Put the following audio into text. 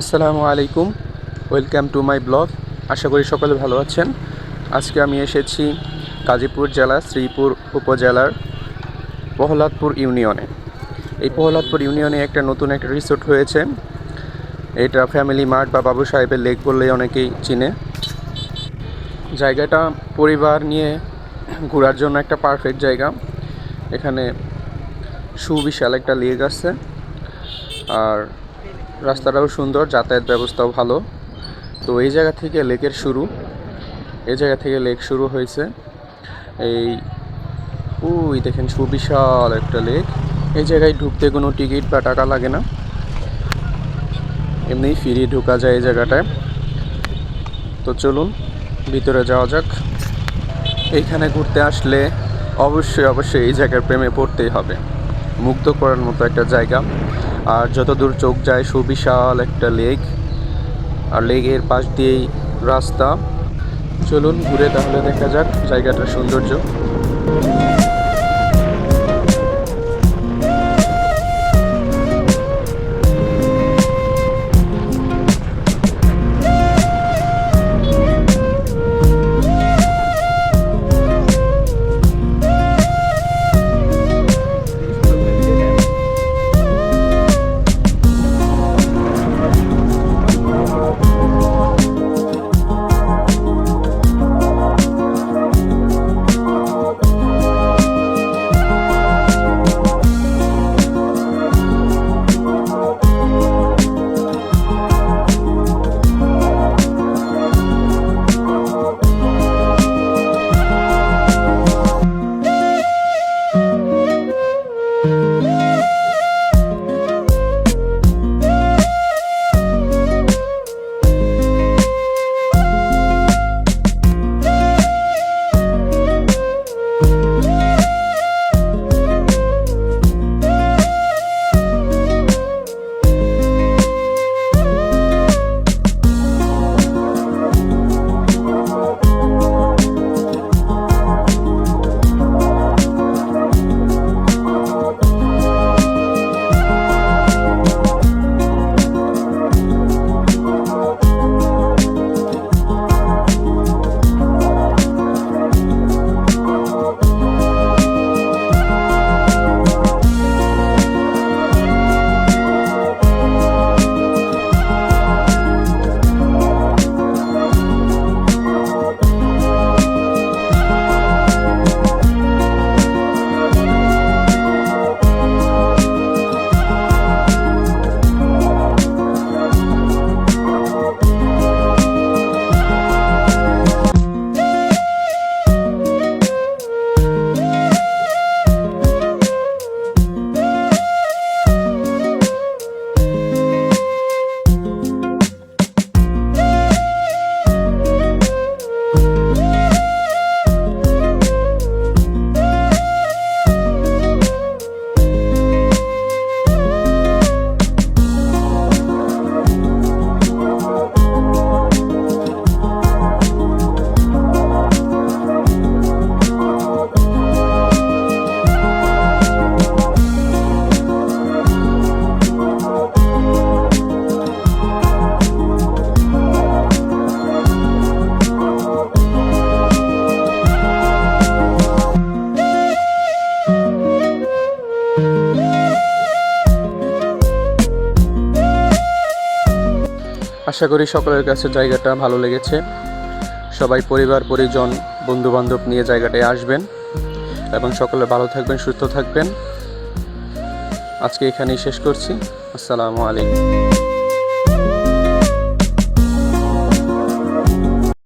আসসালামু আলাইকুম। Welcome to my blog. আশা করি সকলে ভালো আছেন। আজকে আমি এসেছি গাজীপুর জেলা, শ্রীপুর উপজেলার প্রহ্লাদপুর ইউনিয়নে। এই প্রহ্লাদপুর ইউনিয়নে একটা নতুন একটা রিসোর্ট হয়েছে। এটা ফ্যামিলি মার্ট বা বাবু সাহেবের লেক বললেই অনেকেই চিনে। জায়গাটা পরিবার নিয়ে ঘোরার জন্য একটা পারফেক্ট জায়গা। এখানে সুবিশাল একটা লেক আছে। আর রাস্তাটাও সুন্দর, যাতায়াত ব্যবস্থাও ভালো। তো এই জায়গা থেকে লেকের শুরু। এই জায়গা থেকে লেক শুরু হয়েছে। এই, ওই দেখেন সুবিশাল একটা লেক। এই জায়গায় ঢুকতে কোনো টিকিট বা টাকা লাগে না। এমনি ফিরি ঢোকা যায় এই জায়গাটায়। তো চলুন, ভিতরে যাওয়া যাক। এইখানে ঘুরতে আসলে অবশ্যই অবশ্যই এই জায়গার প্রেমে পড়তেই হবে। মুগ্ধ করার মতো একটা জায়গা। আর যতদূর চোখ যায়, সুবিশাল একটা লেক। আর লেকের পাশ দিয়েই রাস্তা। চলুন ঘুরে তাহলে দেখা যাক জায়গাটার সৌন্দর্য। আশা করি সকলের কাছে জায়গাটা ভালো লেগেছে। সবাই পরিবার, পরিজন, বন্ধুবান্ধব নিয়ে জায়গাটায় আসবেন এবং সকলে ভালো থাকবেন, সুস্থ থাকবেন। আজকে এখানেই শেষ করছি। আসসালামু আলাইকুম।